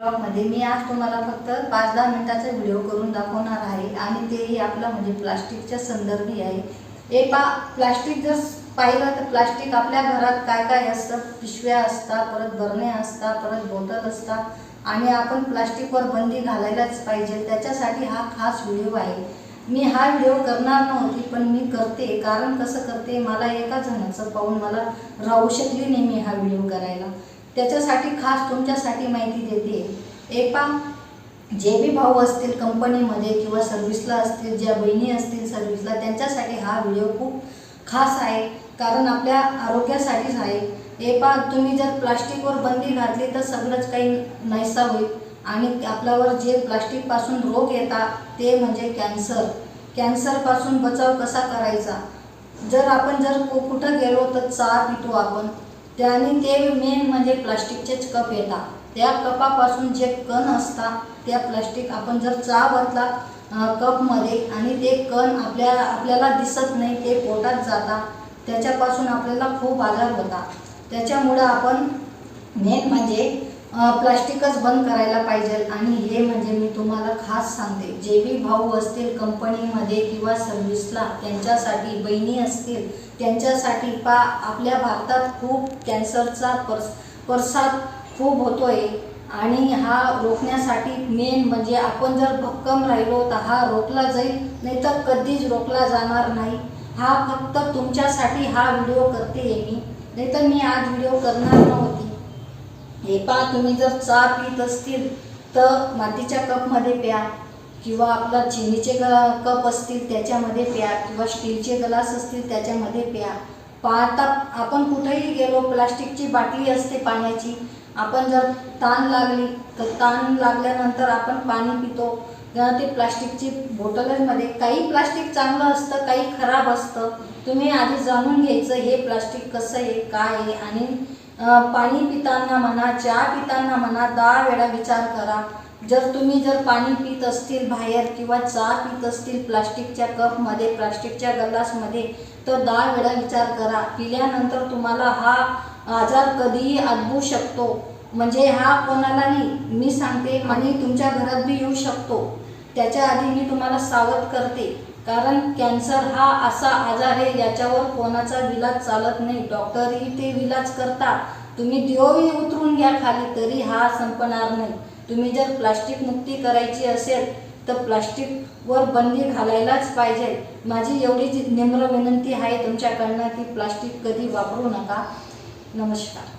ब्लॉगमध्ये मी आज तुम्हाला फक्त पाच दहा मिनिटाचा व्हिडिओ करून दाखवणार आहे आणि तेही आपला म्हणजे प्लास्टिकच्या संदर्भी आहे. हे पा प्लास्टिक जर पाहिलं तर प्लास्टिक आपल्या घरात काय काय असतं? पिशव्या असतात परत बरण्या असतात परत बोटल असतात आणि आपण प्लास्टिकवर बंदी घालायलाच पाहिजे. त्याच्यासाठी हा खास व्हिडिओ आहे. मी हा व्हिडिओ करणार नव्हती पण मी करते. कारण कसं करते? मला एका जणाचं पाहून मला राहू शकली नाही मी हा व्हिडिओ करायला. त्याच्यासाठी खास तुमच्यासाठी माहिती देते. एका जे बी भाऊ असतील कंपनीमध्ये किंवा सर्व्हिसला असतील ज्या बहिणी असतील सर्व्हिसला त्यांच्यासाठी हा व्हिडिओ खूप खास आहे. कारण आपल्या आरोग्यासाठीच आहे. हे पा तुम्ही जर प्लास्टिकवर बंदी घातली तर सगळंच काही नाहीसा होईल. आणि आपल्यावर जे प्लास्टिकपासून रोग येतात ते म्हणजे कॅन्सर. कॅन्सरपासून बचाव कसा करायचा? जर आपण जर कु- कुठं गेलो तर चहा पितो आपण. त्याने ते मेन म्हणजे प्लास्टिकचेच कप येतात. त्या कपापासून जे कण असतात त्या प्लास्टिक आपण जर चहा बदला कपमध्ये आणि ते कण आपल्या आपल्याला दिसत नाही ते पोटात जातात. त्याच्यापासून आपल्याला खूप आजार होतात. त्याच्यामुळं आपण मेन म्हणजे प्लास्टिकच बंद करायला पाहिजे आणि हे म्हणजे मी तुम्हाला खास सांगते. जे बी भाऊ असतील कंपनीमध्ये किंवा सर्व्हिसला त्यांच्यासाठी बहिणी असतील त्यांच्यासाठी पा आपल्या भारतात खूप कॅन्सरचा परस परसाद खूप होतोय आणि हा रोखण्यासाठी मेन म्हणजे आपण जर भक्कम राहिलो तर हा रोखला जाईल नाही तर कधीच रोखला जाणार नाही. हा फक्त तुमच्यासाठी हा व्हिडिओ करते मी. नाही तर मी आज व्हिडिओ करणार नव्हती. हे पहा तुम्ही जर चहा पित असतील तर मातीच्या कपमध्ये प्या किंवा आपला चिनीचे ग कप असतील त्याच्यामध्ये प्या किंवा स्टीलचे ग्लास असतील त्याच्यामध्ये प्या. पाहता आपण कुठेही गेलो प्लास्टिकची बाटली असते पाण्याची आपण जर ताण लागली तर ताण लागल्यानंतर आपण पाणी पितो. तेव्हा ते प्लास्टिकची बॉटलमध्ये काही प्लास्टिक चांगलं असतं काही खराब असतं. तुम्ही आधी जाणून घ्यायचं हे प्लास्टिक कसं आहे काय आहे आणि पाणी पिताना म्हणा चहा पिताना म्हणा दहा वेळा विचार करा. जर तुम्ही जर पाणी पित असतील बाहेर किंवा चहा पित असतील प्लास्टिकच्या कपमध्ये प्लास्टिकच्या गलासमध्ये तर दहा वेळा विचार करा. पिल्यानंतर तुम्हाला हा आजार कधीही आदबू शकतो. म्हणजे हा कोणाला नाही मी सांगते आणि तुमच्या घरात बी येऊ शकतो. त्याच्या आधी मी तुम्हाला सावध करते. कारण कॅन्सर हा असा आजार आहे याच्यावर कोणाचा विलाज चालत नाही. डॉक्टरही ते विलाज करतात. तुम्ही देवही उतरून घ्या खाली तरी हा संपणार नाही. तुम्ही जर प्लास्टिक मुक्ती करायची असेल तर प्लास्टिकवर बंदी घालायलाच पाहिजे. माझी एवढीच निम्र विनंती आहे तुमच्याकडनं की प्लास्टिक कधी वापरू नका. नमस्कार.